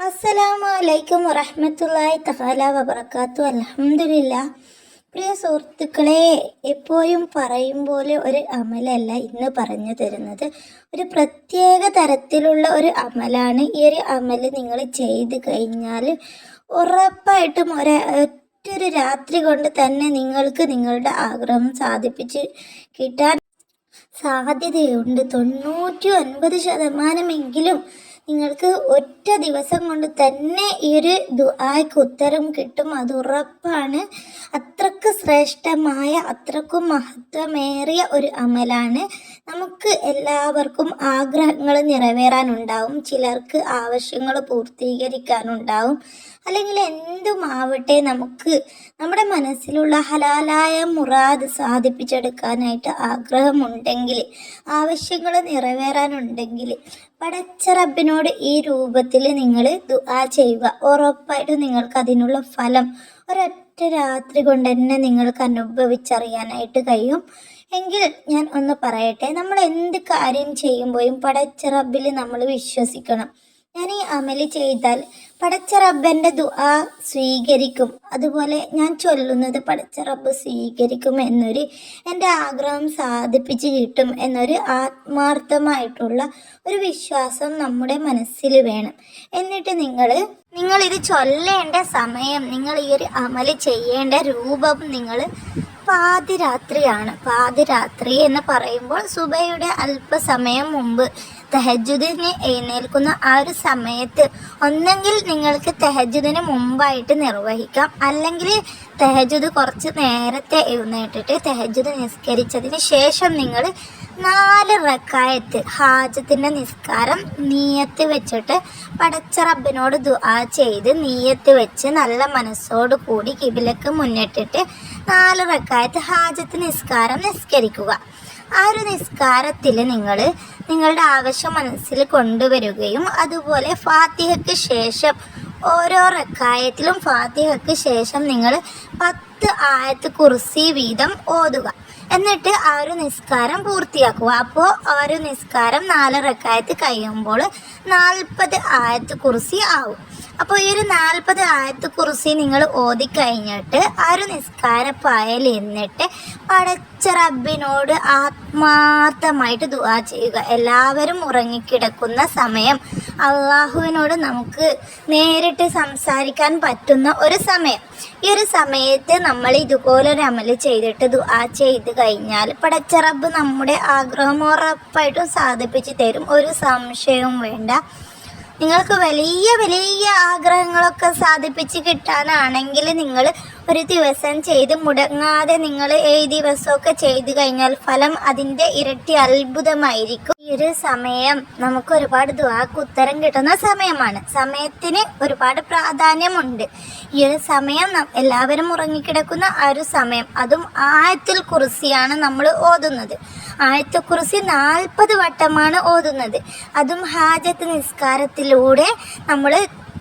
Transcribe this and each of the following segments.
അസ്സലാമു അലൈക്കും വറഹ്മത്തുള്ളാഹി തആല അലഹമില്ല പ്രിയ സുഹൃത്തുക്കളെ എപ്പോഴും പറയും പോലെ ഒരു അമലല്ല ഇന്ന് പറഞ്ഞു തരുന്നത്. ഒരു പ്രത്യേക തരത്തിലുള്ള ഒരു അമലാണ്. ഈ ഒരു അമൽ നിങ്ങൾ ചെയ്ത് കഴിഞ്ഞാൽ ഉറപ്പായിട്ടും ഒരു രാത്രി കൊണ്ട് തന്നെ നിങ്ങൾക്ക് നിങ്ങളുടെ ആഗ്രഹം സാധിപ്പിച്ച് കിട്ടാൻ സാധ്യതയുണ്ട്. തൊണ്ണൂറ്റി ഒൻപത് ശതമാനമെങ്കിലും നിങ്ങൾക്ക് ഒറ്റ ദിവസം കൊണ്ട് തന്നെ ഈ ഒരു ദുആയ്ക്ക് ഉത്തരം കിട്ടും. അത് ഉറപ്പാണ്. അത്രയ്ക്ക് ശ്രേഷ്ഠമായ അത്രക്കും മഹത്വമേറിയ ഒരു അമലാണ്. നമുക്ക് എല്ലാവർക്കും ആഗ്രഹങ്ങൾ നിറവേറാനുണ്ടാവും. ചിലർക്ക് ആവശ്യങ്ങൾ പൂർത്തീകരിക്കാനുണ്ടാവും. അല്ലെങ്കിൽ എന്തുമാവട്ടെ നമുക്ക് നമ്മുടെ മനസ്സിലുള്ള ഹലാലായ മുറാദ് സാധിപ്പിച്ചെടുക്കാനായിട്ട് ആഗ്രഹമുണ്ടെങ്കിൽ ആവശ്യങ്ങൾ നിറവേറാനുണ്ടെങ്കിൽ പടച്ച റബ്ബിനോട് ഈ രൂപത്തിൽ നിങ്ങൾ ദുആ ചെയ്യുക. ഉറപ്പായിട്ടും നിങ്ങൾക്ക് അതിനുള്ള ഫലം ഒരൊറ്റ രാത്രി കൊണ്ട് തന്നെ നിങ്ങൾക്ക് അനുഭവിച്ചറിയാനായിട്ട് കഴിയും. എങ്കിൽ ഞാൻ ഒന്ന് പറയട്ടെ നമ്മൾ എന്ത് കാര്യം ചെയ്യുമ്പോഴും പടച്ച റബ്ബിൽ നമ്മൾ വിശ്വസിക്കണം. ഞാൻ ഈ അമൽ ചെയ്താൽ പടച്ച റബ്ബന്റെ ദുആ സ്വീകരിക്കും. അതുപോലെ ഞാൻ ചൊല്ലുന്നത് പടച്ച റബ്ബ് സ്വീകരിക്കും എന്നൊരു എന്റെ ആഗ്രഹം സാധിപ്പിച്ച് കിട്ടും എന്നൊരു ആത്മാർത്ഥമായിട്ടുള്ള ഒരു വിശ്വാസം നമ്മുടെ മനസ്സിൽ വേണം. എന്നിട്ട് നിങ്ങൾ നിങ്ങൾ ഇത് ചൊല്ലേണ്ട സമയം നിങ്ങൾ ഈ ഒരു അമൽ ചെയ്യേണ്ട രൂപം നിങ്ങൾ പാതിരാത്രിയാണ്. പാതിരാത്രി എന്ന് പറയുമ്പോൾ സുബയുടെ അല്പസമയം മുമ്പ് തെഹജുദിന് എഴുന്നേൽക്കുന്ന ആ ഒരു സമയത്ത് ഒന്നെങ്കിൽ നിങ്ങൾക്ക് തെഹജുദിന് മുമ്പായിട്ട് നിർവഹിക്കാം. അല്ലെങ്കിൽ തെഹജുദ് കുറച്ച് നേരത്തെ എഴുന്നേറ്റിട്ട് തെഹജുദ് നിസ്കരിച്ചതിന് ശേഷം നിങ്ങൾ നാല് റക്കായത്ത് ഹാജത്തിന്റെ നിസ്കാരം നീയത്ത് വെച്ചിട്ട് പടച്ച റബ്ബിനോട് ദുആ ചെയ്ത് നീയത്ത് വെച്ച് നല്ല മനസ്സോട് കൂടി കിബിലക്ക് മുന്നിട്ടിട്ട് നാല് റക്കായത്ത് ഹാജത്ത് നിസ്കാരം നിസ്കരിക്കുക. ആ ഒരു നിസ്കാരത്തിൽ നിങ്ങൾ നിങ്ങളുടെ ആവശ്യം മനസ്സിൽ കൊണ്ടുവരികയും അതുപോലെ ഫാത്തിഹയ്ക്ക് ശേഷം ഓരോ റക്കായത്തിലും ഫാത്തിഹയ്ക്ക് ശേഷം നിങ്ങൾ പത്ത് ആയത്ത് കുർസി വീതം ഓതുക. എന്നിട്ട് ആ ഒരു നിസ്കാരം പൂർത്തിയാക്കുക. അപ്പോൾ ആ ഒരു നിസ്കാരം നാല് റക്കായത്ത് കഴിയുമ്പോൾ നാൽപ്പത് ആയത്ത് കുർസി ആവും. അപ്പോൾ ഈ ഒരു നാൽപ്പത് ആയത്ത് കുറിച്ച് നിങ്ങൾ ഓതിക്കഴിഞ്ഞിട്ട് ആ ഒരു നിസ്കാരപ്പായൽ എന്നിട്ട് പടച്ച റബ്ബിനോട് ആത്മാർത്ഥമായിട്ട് ദുവാ ചെയ്യുക. എല്ലാവരും ഉറങ്ങിക്കിടക്കുന്ന സമയം അള്ളാഹുവിനോട് നമുക്ക് നേരിട്ട് സംസാരിക്കാൻ പറ്റുന്ന ഒരു സമയം. ഈ ഒരു സമയത്ത് നമ്മൾ ഇതുപോലെ ഒരു അമൽ ചെയ്തിട്ട് ദുആ ചെയ്ത് കഴിഞ്ഞാൽ പടച്ച റബ്ബ് നമ്മുടെ ആഗ്രഹം ഉറപ്പായിട്ടും സാധിപ്പിച്ച് തരും. ഒരു സംശയവും വേണ്ട. നിങ്ങൾക്ക് വലിയ വലിയ ആഗ്രഹങ്ങളൊക്കെ സാധിപ്പിച്ച് കിട്ടാനാണെങ്കിൽ നിങ്ങൾ ഒരു ദിവസം ചെയ്ത് മുടങ്ങാതെ നിങ്ങൾ ഏഴ് ദിവസമൊക്കെ ചെയ്തു കഴിഞ്ഞാൽ ഫലം അതിന്റെ ഇരട്ടി അത്ഭുതമായിരിക്കും. ഈ ഒരു സമയം നമുക്ക് ഒരുപാട് ദുവാക്ക് ഉത്തരം കിട്ടുന്ന സമയമാണ്. സമയത്തിന് ഒരുപാട് പ്രാധാന്യമുണ്ട്. ഈ ഒരു സമയം എല്ലാവരും ഉറങ്ങിക്കിടക്കുന്ന ആ ഒരു സമയം അതും ആയത്തിൽ കുറിസിയാണ് നമ്മൾ ഓതുന്നത്. ആയത്തിൽ കുറിസി നാൽപ്പത് വട്ടമാണ് ഓതുന്നത്. അതും ഹാജത്ത് നിസ്കാരത്തിലൂടെ നമ്മൾ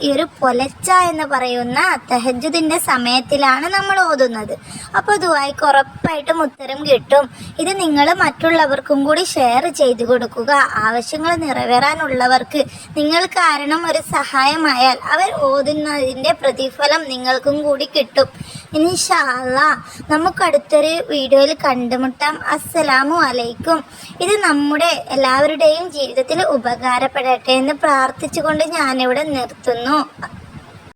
ഈ ഒരു പൊലച്ച എന്ന് പറയുന്ന തെഹജുദിന്റെ സമയത്തിലാണ് നമ്മൾ ഓതുന്നത്. അപ്പോൾ ദുവായിക്ക് ഉറപ്പായിട്ടും ഉത്തരം കിട്ടും. ഇത് നിങ്ങൾ മറ്റുള്ളവർക്കും കൂടി ഷെയർ ചെയ്തു കൊടുക്കുക. ആവശ്യങ്ങൾ നിറവേറാനുള്ളവർക്ക് നിങ്ങൾ കാരണം ഒരു സഹായമായാൽ അവർ ഓതുന്നതിന്റെ പ്രതിഫലം നിങ്ങൾക്കും കൂടി കിട്ടും. ഇനി ഇൻഷാല്ല നമുക്കടുത്തൊരു വീഡിയോയിൽ കണ്ടുമുട്ടാം. അസ്സലാമു അലൈക്കും. ഇത് നമ്മുടെ എല്ലാവരുടെയും ജീവിതത്തിൽ ഉപകാരപ്പെടട്ടെ എന്ന് പ്രാർത്ഥിച്ചുകൊണ്ട് ഞാനിവിടെ നിർത്തുന്നു. の